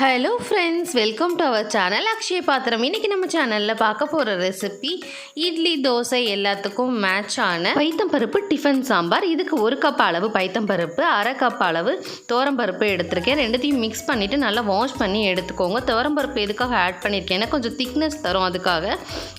Hello friends welcome to our channel Akshaya Pathiram இன்றைக்கி நம்ம சேனலில் பார்க்க போகிற ரெசிபி இட்லி தோசை எல்லாத்துக்கும் மேட்ச் ஆன பைத்தம்பருப்பு டிஃபன் சாம்பார். இதுக்கு ஒரு கப் அளவு பைத்தம்பருப்பு அரை கப் அளவு பருப்பு எடுத்திருக்கேன். ரெண்டுத்தையும் மிக்ஸ் பண்ணிவிட்டு நல்லா வாஷ் பண்ணி எடுத்துக்கோங்க. பருப்பு எதுக்காக ஆட் பண்ணியிருக்கேன் கொஞ்சம் திக்னஸ் தரும் அதுக்காக.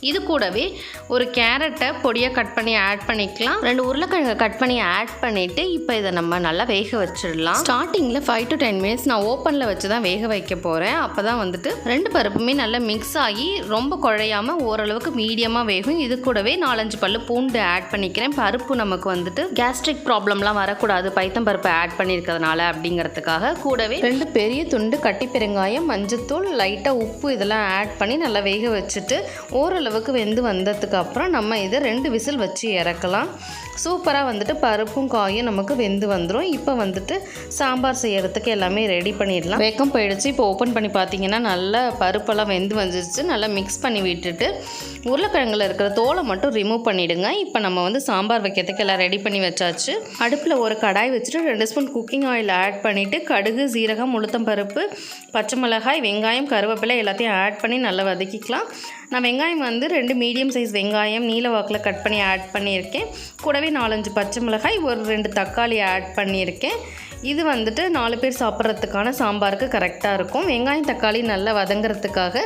இது கூடவே ஒரு கேரட்டை பொடியாக கட் பண்ணி ஆட் பண்ணிக்கலாம். ரெண்டு உருளைக்கிழங்கை கட் பண்ணி ஆட் பண்ணிவிட்டு இப்போ இதை நம்ம நல்லா வேக வச்சிடலாம். ஸ்டார்டிங்கில் ஃபைவ் டு டென் மினிட்ஸ் நான் ஓப்பனில் வச்சு தான் வேக வைக்க போகிறேன் அப்போ தான் வந்துட்டு ரெண்டு பருப்புமே நல்லா மிக்ஸ் ஆகி ரொம்ப குழையாமல் ஓரளவுக்கு மீடியமாக வேகும். இது கூடவே நாலஞ்சு பல்லு பூண்டு ஆட் பண்ணிக்கிறேன். பருப்பு நமக்கு வந்துட்டு கேஸ்ட்ரிக் ப்ராப்ளம்லாம் வரக்கூடாது. பைத்தம் பருப்பு ஆட் பண்ணியிருக்கிறதுனால அப்படிங்கிறதுக்காக. கூடவே ரெண்டு பெரிய துண்டு கட்டி பெருங்காயம் மஞ்சத்தூள் லைட்டாக உப்பு இதெல்லாம் ஆட் பண்ணி நல்லா வேக வச்சுட்டு ஓரளவுக்கு வெந்து வந்ததுக்கு அப்புறம் நம்ம இதை ரெண்டு விசில் வச்சு இறக்கலாம். சூப்பராக வந்துட்டு பருப்பும் காயும் நமக்கு வெந்து வந்துடும் இப்போ வந்துட்டு சாம்பார் செய்யறதுக்கு எல்லாமே ரெடி பண்ணிடலாம். வேக்கம் போயிடுச்சு. இப்போ ஓப்பன் பண்ணி பார்த்தீங்கன்னா நல்லா பருப்பெல்லாம் வெந்து வந்துருச்சு. நல்லா மிக்ஸ் பண்ணி விட்டுட்டு உருளைக்கிழங்கில் இருக்கிற தோலை மட்டும் ரிமூவ் பண்ணிவிடுங்க இப்போ நம்ம வந்து சாம்பார் வைக்கிறதுக்கு எல்லாம் ரெடி பண்ணி வச்சாச்சு. அடுப்பில் ஒரு கடாய் வச்சுட்டு ரெண்டு ஸ்பூன் குக்கிங் ஆயில் ஆட் பண்ணிவிட்டு கடுகு சீரகம் உளுத்தம் பருப்பு பச்சை மிளகாய் வெங்காயம் கருவேப்பிலை எல்லாத்தையும் ஆட் பண்ணி நல்லா வதக்கிக்கலாம். நான் வெங்காயம் வந்து ரெண்டு மீடியம் சைஸ் வெங்காயம் நீல வாக்கில் கட் பண்ணி ஆட் பண்ணியிருக்கேன். கூடவே நாலஞ்சு பச்சை மிளகாய் ஒரு ரெண்டு தக்காளி ஆட் பண்ணியிருக்கேன். இது வந்துட்டு நாலு பேர் சாப்பிட்றதுக்கான சாம்பாருக்கு கரெக்டாக இருக்கும். வெங்காயம் தக்காளி நல்லா வதங்கிறதுக்காக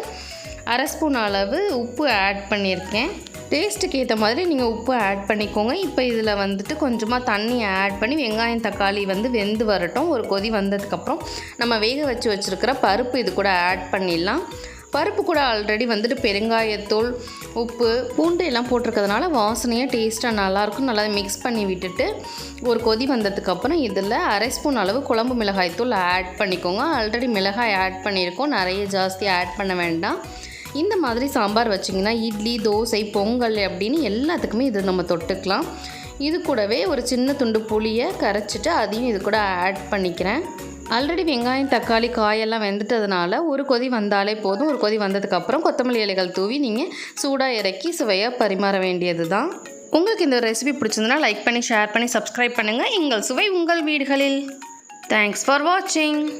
அரை ஸ்பூன் அளவு உப்பு ஆட் பண்ணியிருக்கேன். டேஸ்ட்டுக்கு ஏற்ற மாதிரி நீங்கள் உப்பு ஆட் பண்ணிக்கோங்க. இப்போ இதில் வந்துட்டு கொஞ்சமாக தண்ணி ஆட் பண்ணி வெங்காயம் தக்காளி வந்து வெந்து வரட்டும். ஒரு கொதி வந்ததுக்கப்புறம் நம்ம வேக வச்சு வச்சுருக்கிற பருப்பு இது கூட ஆட் பண்ணிடலாம். பருப்பு கூட ஆல்ரெடி வந்துட்டு பெருங்காயத்தூள் உப்பு பூண்டு எல்லாம் போட்டிருக்கிறதுனால வாசனையாக டேஸ்ட்டாக நல்லாயிருக்கும். நல்லா மிக்ஸ் பண்ணி விட்டுட்டு ஒரு கொதி வந்ததுக்கப்புறம் இதில் அரை ஸ்பூன் அளவு குழம்பு மிளகாய் தூள் ஆட் பண்ணிக்கோங்க. ஆல்ரெடி மிளகாய் ஆட் பண்ணியிருக்கோம். நிறைய ஜாஸ்தி ஆட் பண்ண வேண்டாம். இந்த மாதிரி சாம்பார் வச்சிங்கன்னா இட்லி தோசை பொங்கல் அப்படின்னு எல்லாத்துக்குமே இது நம்ம தொட்டுக்கலாம். இது கூடவே ஒரு சின்ன துண்டு புளியை கரைச்சிட்டு அதையும் இது கூட ஆட் பண்ணிக்கிறேன். ஆல்ரெடி வெங்காயம் தக்காளி காயெல்லாம் வெந்துட்டதுனால ஒரு கொதி வந்தாலே போதும். ஒரு கொதி வந்ததுக்கப்புறம் கொத்தமல்லி இலைகள் தூவி நீங்கள் சூடாக இறக்கி சுவையாக பரிமாற வேண்டியது தான் உங்களுக்கு இந்த ரெசிபி பிடிச்சிருந்தனா லைக் பண்ணி ஷேர் பண்ணி சப்ஸ்கிரைப் பண்ணுங்கள் எங்கள் சுவை உங்கள் வீடுகளில். தேங்க்ஸ் ஃபார் வாட்சிங்